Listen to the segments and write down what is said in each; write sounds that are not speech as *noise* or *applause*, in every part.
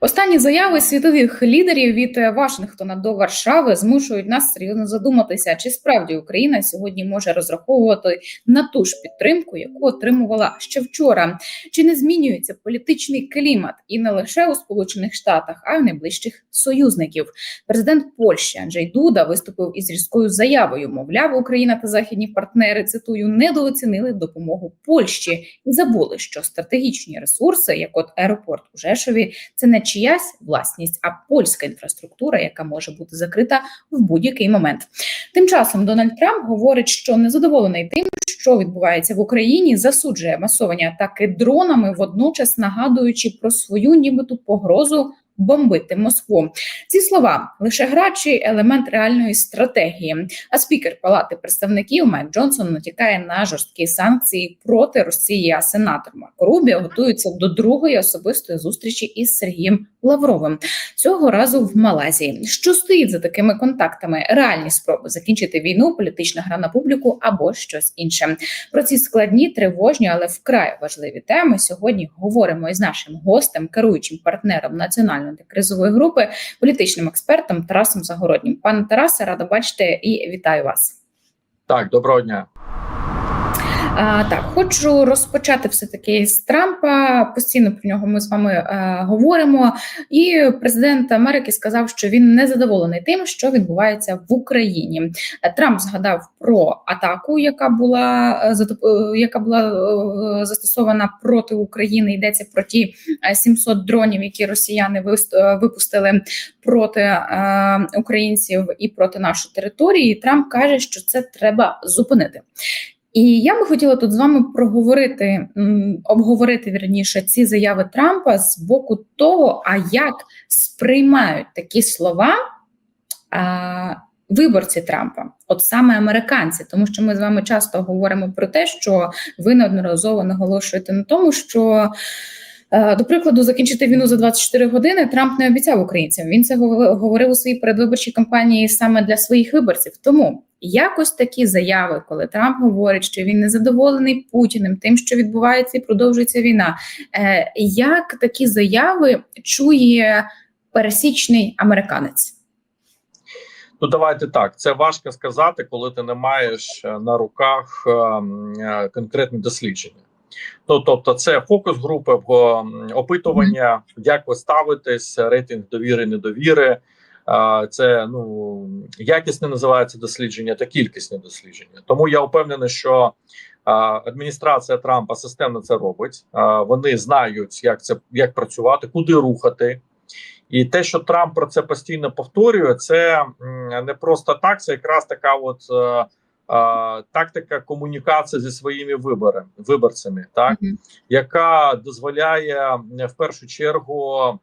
Останні заяви світових лідерів від е, Вашингтона до Варшави змушують нас серйозно задуматися, чи справді Україна сьогодні може розраховувати на ту ж підтримку, яку отримувала ще вчора. Чи не змінюється політичний клімат і не лише у Сполучених Штатах, а й у найближчих союзників? Президент Польщі Анджей Дуда виступив із різкою заявою. Мовляв, Україна та західні партнери цитую недооцінили допомогу Польщі і забули, що стратегічні ресурси, як от аеропорт у Жешові, це не чиясь власність, а польська інфраструктура, яка може бути закрита в будь-який момент. Тим часом Дональд Трамп говорить, що незадоволений тим, що відбувається в Україні, засуджує масовані атаки дронами, водночас нагадуючи про свою нібито погрозу. Бомбити Москву ці слова лише гра елемент реальної стратегії. А спікер Палати представників Майк Джонсон натякає на жорсткі санкції проти Росії. А сенатор Марко Рубіо готується до другої особистої зустрічі із Сергієм Лавровим цього разу в Малайзії. Що стоїть за такими контактами? Реальні спроби закінчити війну, політична гра на публіку або щось інше. Про ці складні, тривожні, але вкрай важливі теми сьогодні говоримо із нашим гостем, керуючим партнером національної антикризової групи, політичним експертом Тарасом Загороднім. Пане Тарасе, рада бачити і вітаю вас. Так, доброго дня. А, Так, хочу розпочати все таки з Трампа. Постійно про нього ми з вами е, говоримо. І президент Америки сказав, що він не задоволений тим, що відбувається в Україні. Е, Трамп згадав про атаку, яка була е, яка була застосована проти України. Йдеться про ті 700 дронів, які росіяни випустили проти е, українців і проти нашої території. І Трамп каже, що це треба зупинити. І я би хотіла тут з вами проговорити, обговорити вірніше ці заяви Трампа з боку того, а як сприймають такі слова а, виборці Трампа, от саме американці, тому що ми з вами часто говоримо про те, що ви неодноразово наголошуєте на тому, що. До прикладу, закінчити війну за 24 години Трамп не обіцяв українцям. Він це говорив у своїй передвиборчій кампанії саме для своїх виборців. Тому Якось такі заяви, коли Трамп говорить, що він не задоволений Путіним, тим, що відбувається і продовжується війна. Е, Як такі заяви чує пересічний американець? Ну, давайте так. Це важко сказати, коли ти не маєш е, на руках е, е, конкретне дослідження. Ну, тобто, це фокус групи опитування, як ви ставитесь, рейтинг довіри, недовіри це ну якісне називається дослідження та кількісне дослідження. Тому я впевнений, що адміністрація Трампа системно це робить. Вони знають, як це як працювати, куди рухати. І те, що Трамп про це постійно повторює, це не просто так. Це якраз така, от е, тактика комунікації зі своїми виборами, виборцями, так mm -hmm. яка дозволяє в першу чергу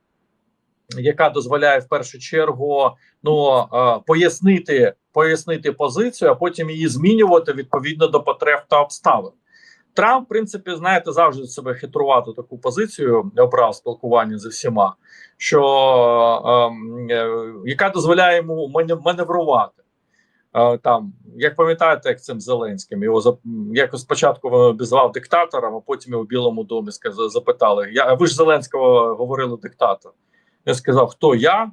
яка дозволяє в першу чергу ну пояснити пояснити позицію, а потім її змінювати відповідно до потреб та обставин. Трамп, в принципі, знаєте, завжди себе хитрувату таку позицію обрав спілкування зі всіма, що е, е, яка дозволяє йому маневрувати. Там, як пам'ятаєте, як цим Зеленським його за якось спочатку обізвав диктатором, а потім в Білому домі сказали, запитали: Я ви ж Зеленського говорили диктатор. Я сказав, хто я.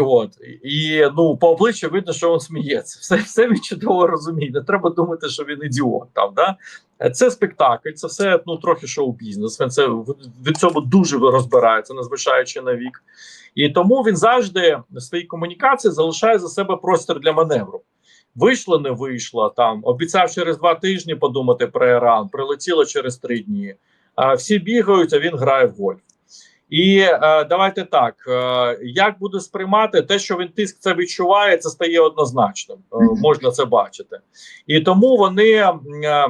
От і ну по обличчю видно, що він сміється. Все все він чудово розуміє. Не треба думати, що він ідіот. Там да це спектакль, це все ну трохи шоу-бізнес. Він це від цього дуже розбирається, незважаючи на вік. І тому він завжди в своїй комунікації залишає за себе простір для маневру. Вийшло, не вийшло там. Обіцяв через два тижні подумати про Іран, прилетіло через три дні. А всі бігають, а він грає в гольф. І е, давайте так: е, як буде сприймати те, що він тиск це відчуває, це стає однозначним. Е, можна це бачити, і тому вони. Е,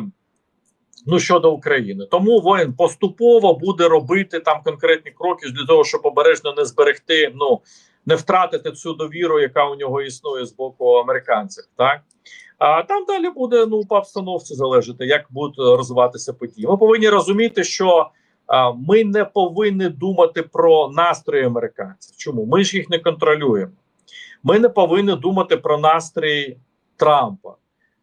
Ну, щодо України, тому воїн поступово буде робити там конкретні кроки для того, щоб обережно не зберегти, ну не втратити цю довіру, яка у нього існує з боку американців. Так а там далі буде ну по обстановці залежати, як будуть розвиватися події. Ми повинні розуміти, що ми не повинні думати про настрої американців. Чому ми ж їх не контролюємо? Ми не повинні думати про настрій Трампа.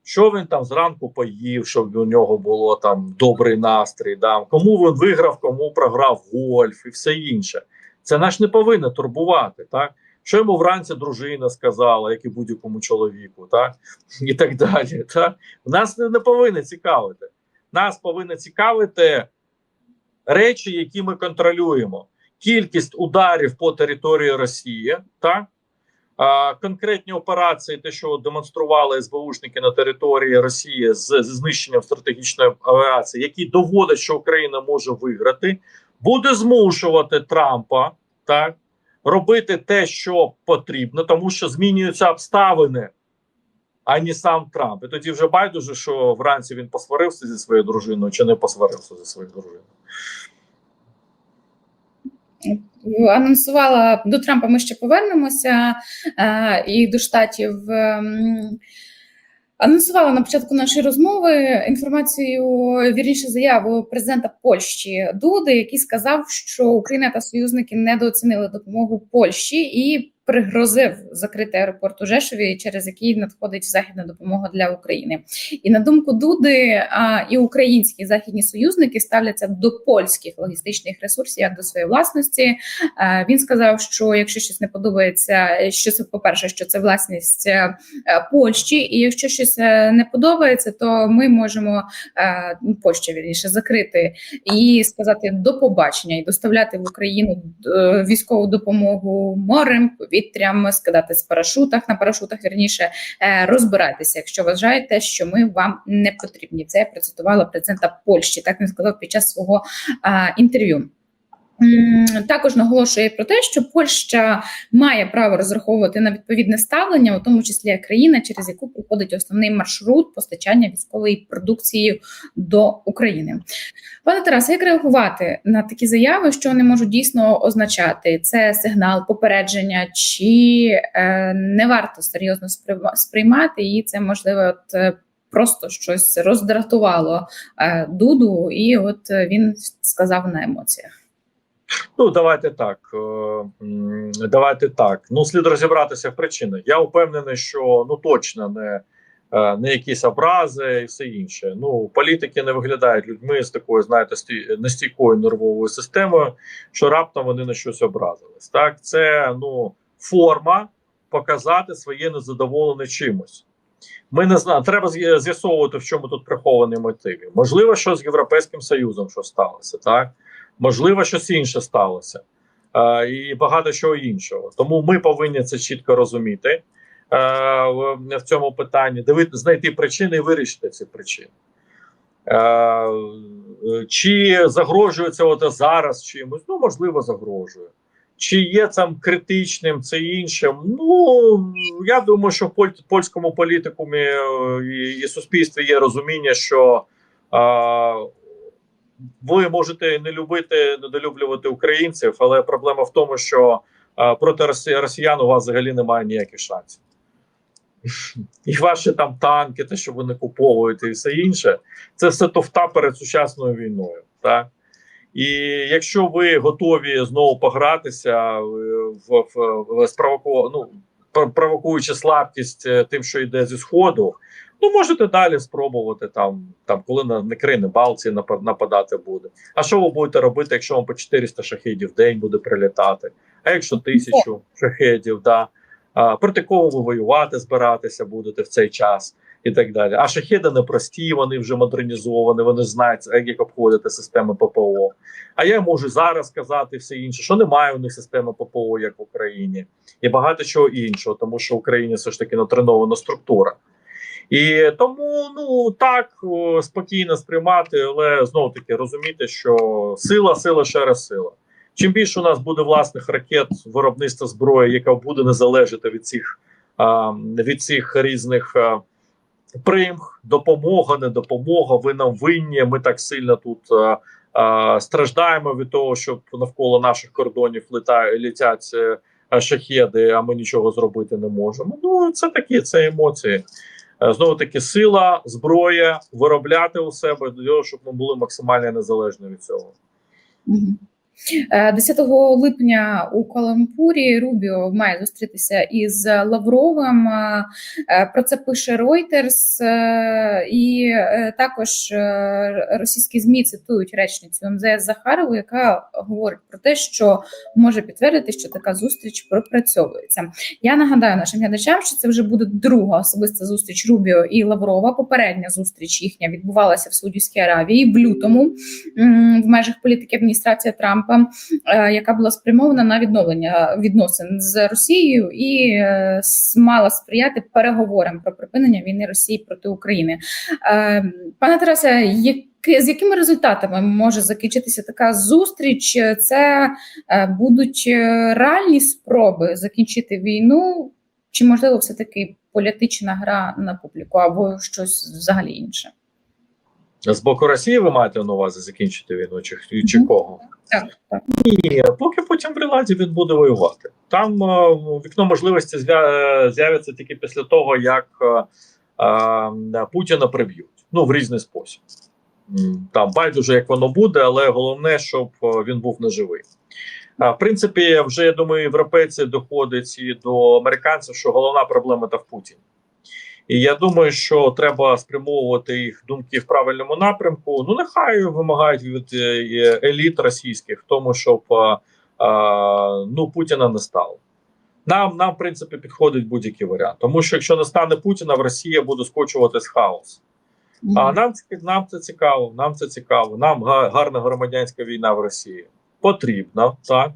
Що він там зранку поїв, щоб у нього було там добрий настрій, да? кому він виграв, кому програв гольф і все інше. Це наш не повинно турбувати, так? Що йому вранці дружина сказала, як і будь-якому чоловіку, так? І так далі. Так? Нас не, не повинно цікавити. Нас повинно цікавити речі, які ми контролюємо. Кількість ударів по території Росії, так? А, конкретні операції, те, що демонстрували СБУшники на території Росії з, з знищенням стратегічної авіації, які доводять, що Україна може виграти, буде змушувати Трампа так робити те, що потрібно, тому що змінюються обставини, а не сам Трамп. І тоді вже байдуже, що вранці він посварився зі своєю дружиною чи не посварився зі своєю дружиною. анонсувала до Трампа. Ми ще повернемося е, і до штатів. Анонсувала на початку нашої розмови інформацію, вірніше заяву президента Польщі Дуди, який сказав, що Україна та союзники недооцінили допомогу Польщі і пригрозив закрити аеропорт у Жешові, через який надходить західна допомога для України. І на думку Дуди, а, і українські західні союзники ставляться до польських логістичних ресурсів як до своєї власності. Е, Він сказав, що якщо щось не подобається, що це по перше, що це власність е, Польщі, і якщо щось е, не подобається, то ми можемо е, Польща вірніше закрити і сказати до побачення і доставляти в Україну військову допомогу морем, повітрям, скидати з парашутах на парашутах. Вірніше розбиратися, розбирайтеся, якщо вважаєте, що ми вам не потрібні. Це я процитувала президента Польщі. Так він сказав під час свого е, інтерв'ю. Також наголошує про те, що Польща має право розраховувати на відповідне ставлення, у тому числі країна, через яку проходить основний маршрут постачання військової продукції до України. Пане Тарасе, як реагувати на такі заяви, що вони можуть дійсно означати? Це сигнал попередження, чи е, не варто серйозно сприйма- сприймати, і це можливо, от е, просто щось роздратувало е, Дуду, і от він сказав на емоціях. Ну, давайте так. е, Давайте так. Ну, слід розібратися в причинах. Я впевнений, що ну точно не, е, не якісь образи і все інше. Ну, політики не виглядають людьми з такою, знаєте, сті- нестійкою нервовою системою, що раптом вони на щось образились. Так, це ну форма показати своє незадоволене чимось. Ми не знаємо, треба з'ясовувати, в чому тут приховані мотиви. Можливо, що з Європейським Союзом що сталося, так? Можливо, щось інше сталося, е, і багато чого іншого. Тому ми повинні це чітко розуміти е, в, в цьому питанні, дивити, знайти причини і вирішити ці причини. Е, чи загрожує це от зараз чимось? Ну, можливо, загрожує. Чи є там критичним це іншим? Ну я думаю, що в польському політикумі е, і, суспільстві є розуміння, що е, ви можете не любити, недолюблювати українців, але проблема в тому, що е, проти росі- росіян у вас взагалі немає ніяких шансів. І ваші там танки, те, що ви не куповуєте, і все інше, це все тофта перед сучасною війною. Так? І якщо ви готові знову погратися в, в, в, в спровоку, ну, провокуючи слабкість е, тим, що йде зі сходу, ну можете далі спробувати там, там коли на, країни Балтії напа- нападати буде. А що ви будете робити, якщо вам по 400 шахедів в день буде прилітати? А якщо тисячу шахедів, да? а, проти кого ви воювати збиратися будете в цей час? І так далі. А шахеди не прості, вони вже модернізовані, вони знають, як обходити системи ППО. А я можу зараз сказати все інше, що немає у них системи ППО, як в Україні, і багато чого іншого, тому що в Україні все ж таки натренована структура. І тому ну так спокійно сприймати, але знову таки розуміти, що сила, сила ще раз сила. Чим більше у нас буде власних ракет, виробництва зброї, яка буде не залежати від цих а, від цих різних а, примх, допомога, не допомога, ви нам винні. Ми так сильно тут а, а, страждаємо від того, що навколо наших кордонів літає, літять е, шахеди, а ми нічого зробити не можемо. Ну це такі це емоції. Е, Знову таки, сила, зброя, виробляти у себе для того, щоб ми були максимально незалежні від цього. Мгм. Е, 10 липня у Калампурі Рубіо має зустрітися із Лавровим. Е, е, Про це пише Reuters. І також російські змі цитують речницю МЗС Захарову, яка говорить про те, що може підтвердити, що така зустріч пропрацьовується. Я нагадаю нашим глядачам, що це вже буде друга особиста зустріч Рубіо і Лаврова. Попередня зустріч їхня відбувалася в Саудівській Аравії в лютому в межах політики адміністрації Трампа, е, яка була спрямована на відновлення відносин з Росією і е, мала сприяти переговорам про припинення війни Росії проти України. Е, Пане Тарасе, з якими результатами може закінчитися така зустріч? Це будуть реальні спроби закінчити війну, чи можливо все таки політична гра на публіку або щось взагалі інше? З боку Росії ви маєте на увазі закінчити війну, чи, чи кого? Так, так. Ні, поки Путін при владі він буде воювати. Там е, вікно можливості зв'я- з'явиться тільки після того, як е, е, Путіна приб'ють. Ну, в різний спосіб. Там байдуже, як воно буде, але головне, щоб е, він був неживий. А, в принципі, вже я думаю, європейці доходять і до американців, що головна проблема та в Путіні. І я думаю, що треба спрямовувати їх думки в правильному напрямку. Ну, нехай вимагають від е, е, еліт російських, в тому, щоб е, е, ну, Путіна не стало. Нам, нам, в принципі, підходить будь-який варіант. Тому що якщо не стане Путіна, в Росії буде скочуватись хаос. А нам нам це цікаво. Нам це цікаво. Нам га- гарна громадянська війна в Росії потрібна. Так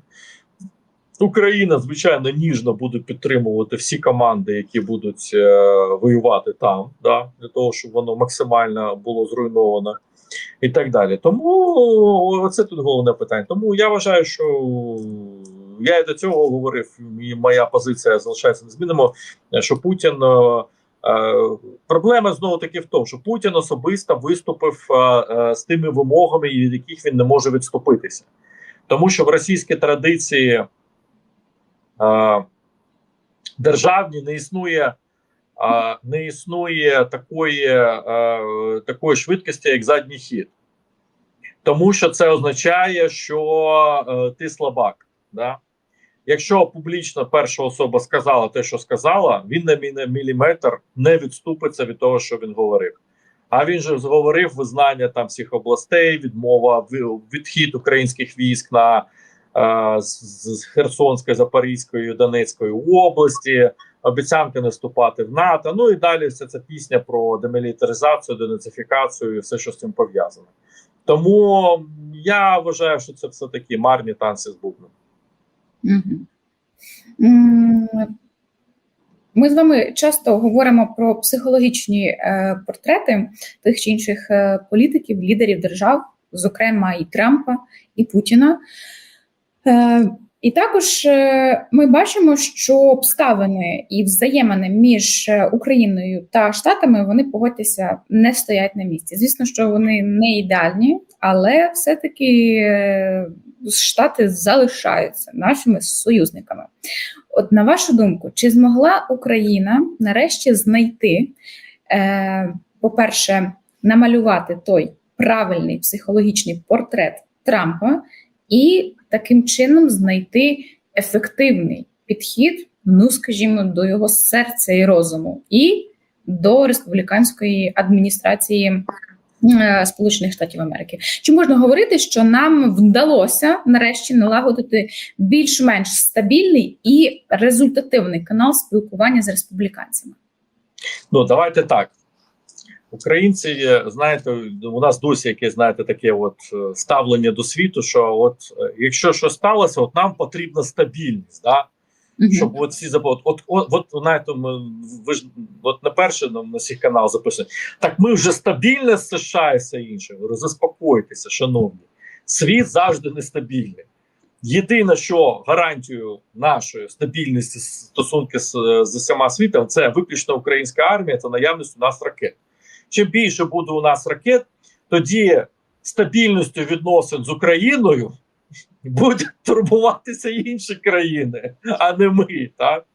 Україна, звичайно, ніжно буде підтримувати всі команди, які будуть е, воювати там, да, для того, щоб воно максимально було зруйновано, і так далі. Тому це тут головне питання. Тому я вважаю, що я і до цього говорив, і моя позиція залишається незмінною, що Путін. е, Е, Проблема знову таки в тому, що Путін особисто виступив е, е, з тими вимогами, від яких він не може відступитися, тому що в російській традиції державні не існує. Не існує такої, е, такої швидкості, як задній хід, тому що це означає, що е, ти слабак. Да? Якщо публічно перша особа сказала те, що сказала, він на мі- міліметр не відступиться від того, що він говорив. А він же зговорив визнання там всіх областей, відмова відхід українських військ на з, з Херсонської, Запорізької, Донецької області, обіцянки не вступати в НАТО. Ну і далі вся ця пісня про демілітаризацію, денацифікацію і все, що з цим пов'язано. Тому я вважаю, що це все таки марні танці з бубном. Ми з вами часто говоримо про психологічні е, портрети тих чи інших е, політиків, лідерів держав, зокрема і Трампа, і Путіна. Е, і також е, ми бачимо, що обставини і взаємини між е, Україною та Штатами вони погодьтеся не стоять на місці. Звісно, що вони не ідеальні, але все-таки Штати залишаються нашими союзниками. От на вашу думку, чи змогла Україна нарешті знайти, по-перше, намалювати той правильний психологічний портрет Трампа і таким чином знайти ефективний підхід, ну скажімо, до його серця і розуму, і до республіканської адміністрації е, Сполучених Штатів Америки? Чи можна говорити, що нам вдалося нарешті налагодити більш-менш стабільний і результативний канал спілкування з республіканцями? Ну, давайте так. Українці, е, знаєте, у нас досі яке, знаєте, таке от е, ставлення до світу, що от е, якщо щось сталося, от нам потрібна стабільність, да? Мгм. щоб от всі забули. От, от, от, от знаєте, ми, ви ж от на перший на, на всіх канал записуємо. Так ми вже стабільне з США і все інше. Говорю, заспокойтеся, шановні. Світ завжди нестабільний. Єдине, що гарантію нашої стабільності стосунки з, з усіма світом, це виключно українська армія та наявність у нас ракет. Чим більше буде у нас ракет, тоді стабільністю відносин з Україною будуть турбуватися інші країни, а не ми. Так?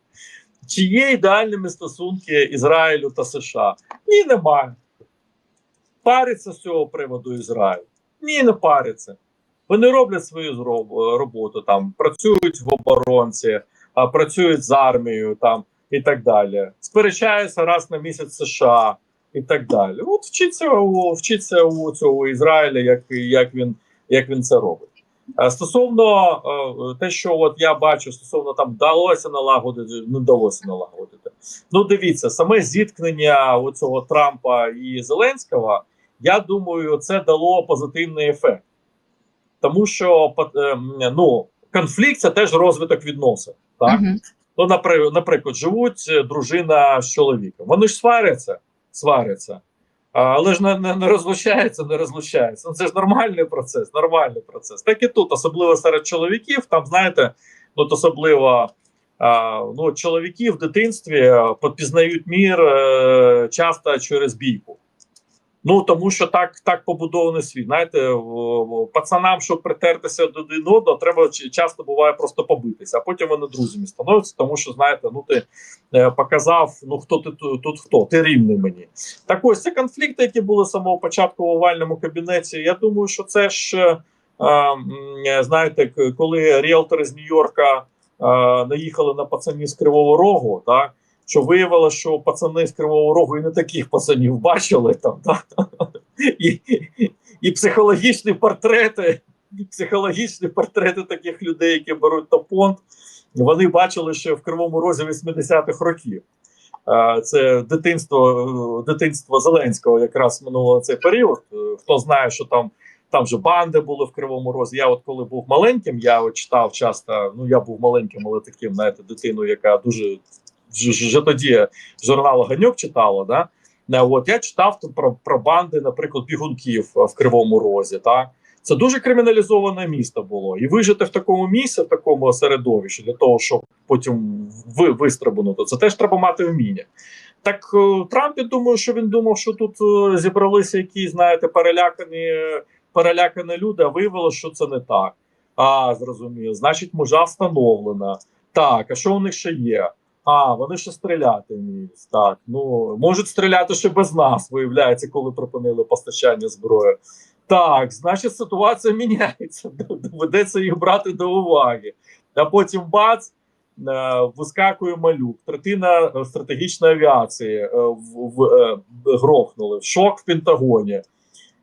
Чи є ідеальними стосунки Ізраїлю та США? Ні, немає. Париться з цього приводу Ізраїль. Ні, не париться. Вони роблять свою роботу, там працюють в оборонці, працюють з армією там і так далі. Сперечаються раз на місяць США і так далі. От вчиться у вчиться у цього Ізраїля, як, як він як він це робить. А Стосовно е, те, що от я бачу, стосовно там вдалося налагодити, не вдалося налагодити. Ну, дивіться, саме зіткнення цього Трампа і Зеленського, я думаю, це дало позитивний ефект, тому що ем, ну, конфлікт це теж розвиток відносин. Так? Мгм. Ну, наприклад, живуть е, дружина з чоловіком. Вони ж сваряться, сваряться, але ж не, не, не розлучається, не розлучається. Ну, це ж нормальний процес, нормальний процес. Так і тут, особливо серед чоловіків, там, знаєте, от особливо ну, чоловіки в дитинстві попізнають мір е, часто через бійку. Ну тому що так так побудований світ. Знаєте, пацанам, щоб притертися до один одного, треба часто буває просто побитися, а потім вони друзями становляться, тому що знаєте, ну ти е, показав, ну хто ти тут, хто, ти рівний мені. Так ось це конфлікти, які були з самого початку в овальному кабінеті. Я думаю, що це ж е, знаєте, коли ріелтори з Нью-Йорка е, наїхали на пацанів з Кривого Рогу, так що виявилося, що пацани з Кривого Рогу і не таких пацанів бачили там, так? І, і психологічні портрети, психологічні портрети таких людей, які беруть топонт, вони бачили ще в Кривому Розі 80-х років. Це дитинство, дитинство Зеленського якраз минуло цей період. Хто знає, що там там же банди були в Кривому Розі. Я, от коли був маленьким, я от читав часто. Ну я був маленьким, але таким, знаєте, дитиною, яка дуже вже тоді журнал Ганьок читала. Да? Е, От я читав про, про банди, наприклад, бігунків е, в Кривому Розі. Так? Це дуже криміналізоване місто було. І вижити в такому місці, в такому середовищі, для того, щоб потім ви, вистрибнути, це теж треба мати вміння. Так е, Трамп, я думаю, що він думав, що тут зібралися якісь, знаєте, перелякані, перелякані люди, а виявилося, що це не так. А, зрозуміло, значить, межа встановлена. Так, а що у них ще є? А, вони ще стріляти вміють. Так, ну можуть стріляти ще без нас, виявляється, коли припинили постачання зброї. Так, значить, ситуація міняється. *laughs* Доведеться їх брати до уваги. А потім бац, е, вискакує малюк, третина е, стратегічної авіації е, в, в, е, грохнули, шок в Пентагоні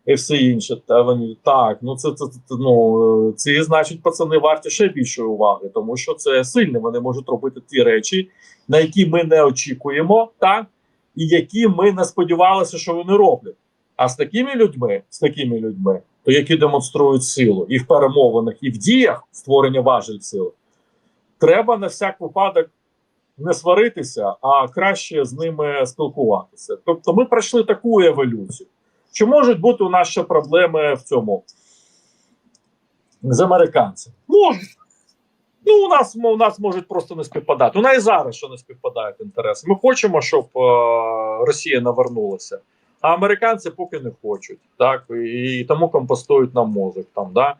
і все інше. Та вони так, ну це, це, це ну ці, значить, пацани варті ще більшої уваги, тому що це сильні. Вони можуть робити ті речі, на які ми не очікуємо, так і які ми не сподівалися, що вони роблять. А з такими людьми, з такими людьми, то які демонструють силу і в перемовинах, і в діях створення важель сил, треба на всяк випадок не сваритися, а краще з ними спілкуватися. Тобто, ми пройшли таку еволюцію. Чи можуть бути у нас ще проблеми в цьому з американцями? Можуть. Ну, у нас у нас можуть просто не співпадати. У нас і зараз що не співпадають інтереси. Ми хочемо, щоб е, Росія навернулася, а американці поки не хочуть. Так і, тому компостують нам мозок. Там да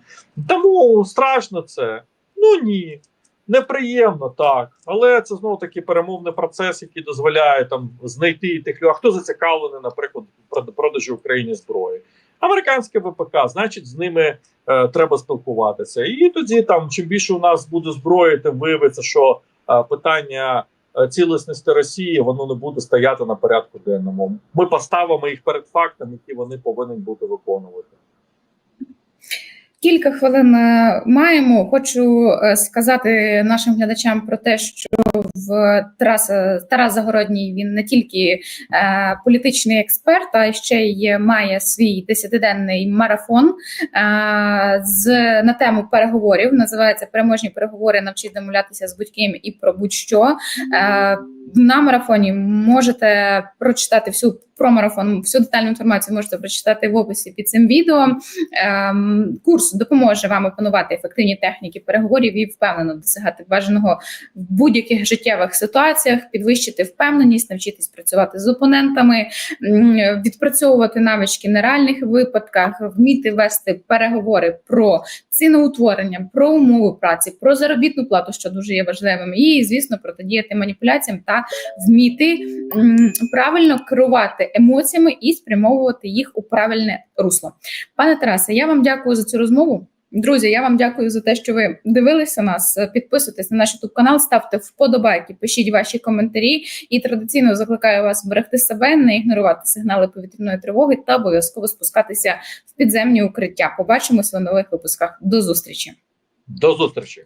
тому страшно це. Ну ні. Неприємно так, але це знову таки перемовний процес, який дозволяє там знайти тих людей. Хто зацікавлений, наприклад, в продажі Україні зброї? Американське ВПК, значить, з ними е, треба спілкуватися. І тоді там, чим більше у нас буде зброї, тим виявиться, що е, питання е, цілісності Росії воно не буде стояти на порядку денному. Ми поставимо їх перед фактами, які вони повинні бути виконувати. Кілька хвилин е, маємо. Хочу е, сказати нашим глядачам про те, що в Тарас, Тарас Загородній він не тільки е, політичний експерт, а ще й має свій десятиденний марафон е, з на тему переговорів. Називається Переможні переговори. Навчись домовлятися з будь-ким і про будь-що. Е, на марафоні можете прочитати всю про марафон, всю детальну інформацію можете прочитати в описі під цим відео. Ем, курс допоможе вам опанувати ефективні техніки переговорів і впевнено досягати бажаного в будь-яких життєвих ситуаціях, підвищити впевненість, навчитись працювати з опонентами, відпрацьовувати навички на реальних випадках, вміти вести переговори про ціноутворення, про умови праці, про заробітну плату, що дуже є важливим, і звісно протидіяти маніпуляціям та вміти правильно керувати емоціями і спрямовувати їх у правильне русло. Пане Тарасе, я вам дякую за цю розмову. Друзі, я вам дякую за те, що ви дивилися нас. Підписуйтесь на наш youtube канал, ставте вподобайки, пишіть ваші коментарі. І традиційно закликаю вас берегти себе, не ігнорувати сигнали повітряної тривоги та обов'язково спускатися в підземні укриття. Побачимося у нових випусках. До зустрічі. До зустрічі.